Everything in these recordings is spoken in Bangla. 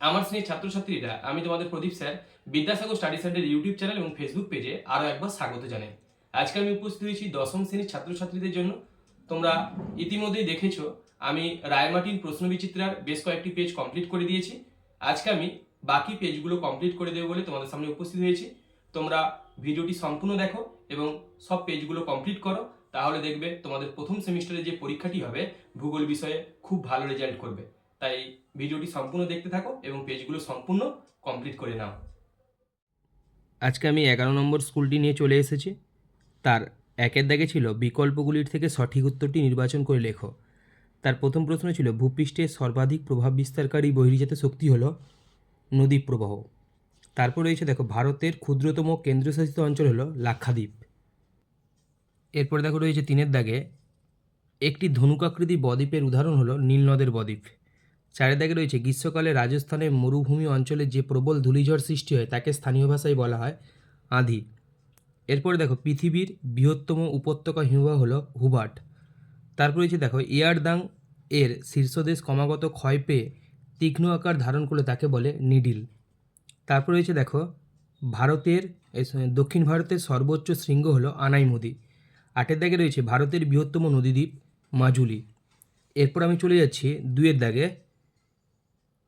আমার শ্রেণির ছাত্রছাত্রীরা, আমি তোমাদের Pradip sir, Vidyasagar study centre YouTube channel এবং ফেসবুক পেজে আরও একবার স্বাগত জানাই। আজকে আমি উপস্থিত হয়েছি দশম শ্রেণির ছাত্রছাত্রীদের জন্য। তোমরা ইতিমধ্যেই দেখেছ, আমি রায়মাটিন প্রশ্নবিচিত্রার বেশ কয়েকটি পেজ কমপ্লিট করে দিয়েছি। আজকে আমি বাকি পেজগুলো কমপ্লিট করে দেবো বলে তোমাদের সামনে উপস্থিত হয়েছি। তোমরা ভিডিওটি সম্পূর্ণ দেখো এবং সব পেজগুলো কমপ্লিট করো, তাহলে দেখবে তোমাদের প্রথম সেমিস্টারে যে পরীক্ষাটি হবে, ভূগোল বিষয়ে খুব ভালো রেজাল্ট করবে। তাই ভিডিওটি সম্পূর্ণ দেখতে থাকো এবং পেজগুলো সম্পূর্ণ কমপ্লিট করে নাও। আজকে আমি এগারো নম্বর স্কুলটি নিয়ে চলে এসেছি। তার একের দাগে ছিল, বিকল্পগুলির থেকে সঠিক উত্তরটি নির্বাচন করে লেখো। তার প্রথম প্রশ্ন ছিল, ভূপৃষ্ঠে সর্বাধিক প্রভাব বিস্তারকারী বহির্জাত শক্তি হল নদী প্রবাহ। তারপর রয়েছে, দেখো, ভারতের ক্ষুদ্রতম কেন্দ্রশাসিত অঞ্চল হলো লাক্ষাদ্বীপ। এরপর দেখো, রয়েছে তিনের দাগে, একটি ধনুকাকৃতি বদ্বীপের উদাহরণ হলো নীলনদের বদ্বীপ। চারের দাগে রয়েছে গ্রীষ্মকালে রাজস্থানের মরুভূমি অঞ্চলে যে প্রবল ধূলিঝড় সৃষ্টি হয়, তাকে স্থানীয় ভাষায় বলা হয় আঁধি। এরপরে দেখো, পৃথিবীর বৃহত্তম উপত্যকা হিমবাহ হলো হুবার্ট তারপর রয়েছে দেখো, ইয়ারদাং এর শীর্ষদেশ ক্রমাগত ক্ষয় পেয়ে তীক্ষ্ণ আকার ধারণ করলে তাকে বলে নিডিল। তারপর রয়েছে দেখো, ভারতের দক্ষিণ ভারতের সর্বোচ্চ শৃঙ্গ হলো নদী আটের দাগে রয়েছে ভারতের বৃহত্তম নদীদ্বীপ মাজুলি। এরপর আমি চলে যাচ্ছি দুইয়ের দাগে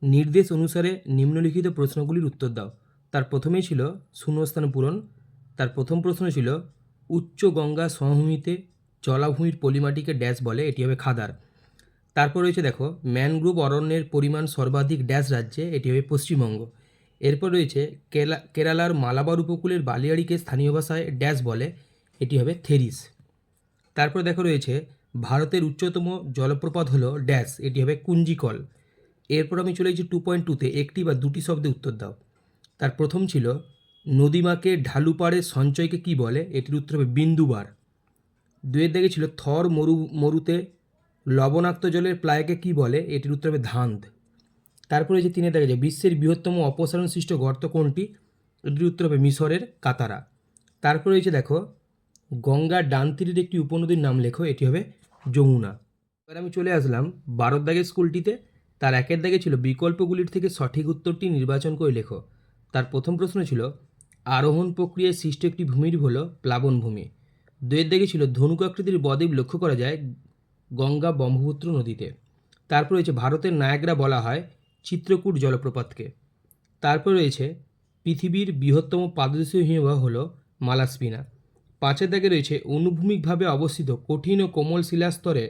নির্দেশ অনুসারে নিম্নলিখিত প্রশ্নগুলির উত্তর দাও। তার প্রথমেই ছিল শূন্যস্থান পূরণ। তার প্রথম প্রশ্ন ছিল, উচ্চ গঙ্গা সমভূমিতে জলাভূমির পলিমাটিকে ড্যাশ বলে, এটি হবে খাদার। তারপর রয়েছে দেখো, ম্যানগ্রোভ অরণ্যের পরিমাণ সর্বাধিক ড্যাশ রাজ্যে, এটি হবে পশ্চিমবঙ্গ। এরপর রয়েছে, কেলা, কেরালার মালাবার উপকূলের বালিয়াড়িকে স্থানীয় ভাষায় ড্যাশ বলে, এটি হবে থেরিস। তারপর দেখো রয়েছে, ভারতের উচ্চতম জলপ্রপাত হলো ড্যাশ, এটি হবে কুঞ্জিকল। এরপর আমি চলে গেছি টু পয়েন্ট টুতে একটি বা দুটি শব্দে উত্তর দাও। তার প্রথম ছিল, নদীমাকে ঢালু পাড়ের সঞ্চয়কে কি বলে? এটির উত্তর হবে বিন্দুবার দুয়ের দিকে ছিল, থর মরু, মরুতে লবণাক্ত জলের প্লায়কে কি বলে? এটির উত্তর হবে ধান্দ। তারপরে যে তিনে দেখা যায় বিশ্বের বৃহত্তম অপসারণ সৃষ্ট গর্ত কোনটি? এটির উত্তর হবে মিশরের কাতারা। তারপরে রয়েছে দেখো গঙ্গার ডান তীরের একটি উপনদীর নাম লেখো, এটি হবে যমুনা। এবার আমি চলে আসলাম বারোর দাগের স্কুলটিতে। তার একের দাগে ছিল, বিকল্পগুলির থেকে সঠিক উত্তরটি নির্বাচন করে লেখো। তার প্রথম প্রশ্ন ছিল, আরোহণ প্রক্রিয়ায় সৃষ্ট একটি ভূমির হল প্লাবনভূমি দুয়ের দিকে ছিল ধনুকাকৃতির বদ্বীপ লক্ষ্য করা যায় গঙ্গা ব্রহ্মপুত্র নদীতে। তারপর রয়েছে, ভারতের নায়াগ্রা বলা হয় চিত্রকূট জলপ্রপাতকে। তারপর রয়েছে, পৃথিবীর বৃহত্তম পাদদেশীয় হিমবাহ হল মালাস্পিনা। পাঁচের দাগে রয়েছে, অনুভূমিকভাবে অবস্থিত কঠিন ও কোমল শিলাস্তরে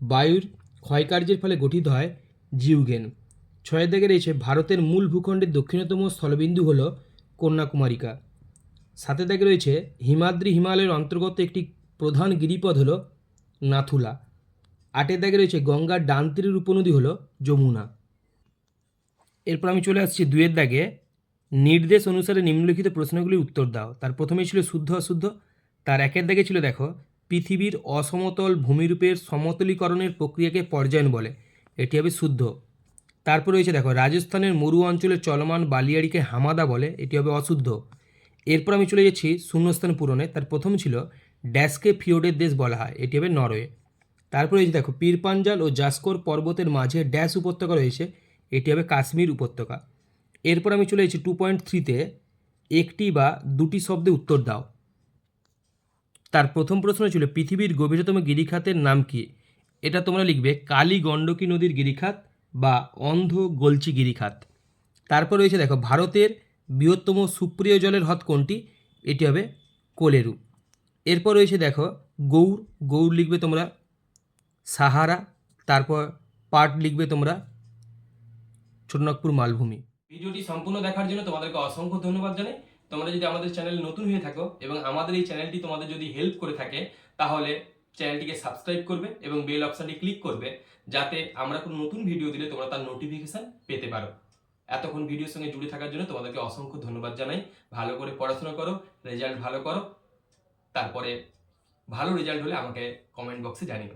বায়ুর ক্ষয়কার্যের ফলে গঠিত হয় জিউগেন। ছয়ের দাগে রয়েছে ভারতের মূল ভূখণ্ডের দক্ষিণতম স্থলবিন্দু হল কন্যাকুমারিকা। সাতের দাগে রয়েছে হিমাদ্রি হিমালয়ের অন্তর্গত একটি প্রধান গিরিপথ হল নাথুলা। আটের দাগে রয়েছে গঙ্গার ডান তীরের উপনদী হল যমুনা। এরপর আমি চলে আসছি দুয়ের দাগে নির্দেশ অনুসারে নিম্নলিখিত প্রশ্নগুলির উত্তর দাও। তার প্রথমে ছিল শুদ্ধ অশুদ্ধ। তার একের দাগে ছিল, দেখো, পৃথিবীর অসমতল ভূমিরূপের সমতলীকরণের প্রক্রিয়াকে পর্যায়ন বলে। এটি হবে শুদ্ধ। তারপর রয়েছে দেখো, রাজস্থানের মরু অঞ্চলের চলমান বালিয়াড়িকে হামাদা বলে, এটি হবে অশুদ্ধ। এরপর আমি চলে যাচ্ছি শূন্যস্থান পূরণে। তার প্রথম ছিল ড্যাশকে ফিওডের দেশ বলা হয়, এটি হবে নরওয়ে। তারপরে যে দেখো, পীরপাঞ্জাল ও জাস্কর পর্বতের মাঝে ড্যাশ উপত্যকা রয়েছে, এটি হবে কাশ্মীর উপত্যকা। এরপর আমি চলে এসেছি টু পয়েন্ট থ্রিতে একটি বা দুটি শব্দে উত্তর দাও। তার প্রথম প্রশ্ন ছিল, পৃথিবীর গভীরতম গিরিখাতের নাম কি? এটা তোমরা লিখবে কালী গণ্ডকী নদীর গিরিখাত বা অন্ধ গলচি গিরিখাত। তারপর রয়েছে দেখো, ভারতের বৃহত্তম সুপ্রিয় জলের হ্রদ কোনটি? এটি হবে কোলেরু। এরপর রয়েছে দেখো গৌর গৌর লিখবে তোমরা সাহারা, তারপর পাট লিখবে তোমরা ছোটনাগপুর মালভূমি। ভিডিওটি সম্পূর্ণ দেখার জন্য তোমাদেরকে অসংখ্য ধন্যবাদ জানাই। তোমরা যদি আমাদের চ্যানেল নতুন হয়ে থাকো এবং আমাদের এই চ্যানেলটি তোমাদের যদি হেল্প করে থাকে, তাহলে চ্যানেলটিকে সাবস্ক্রাইব করবে এবং বেল অপশানটি ক্লিক করবে যাতে আমরা কোনো নতুন ভিডিও দিলে তোমরা তার নোটিফিকেশান পেতে পারো। এতক্ষণ ভিডিওর সঙ্গে জুড়ে থাকার জন্য তোমাদেরকে অসংখ্য ধন্যবাদ জানাই। ভালো করে পড়াশোনা করো, রেজাল্ট ভালো করো, তারপরে ভালো রেজাল্ট হলে আমাকে কমেন্ট বক্সে জানিও।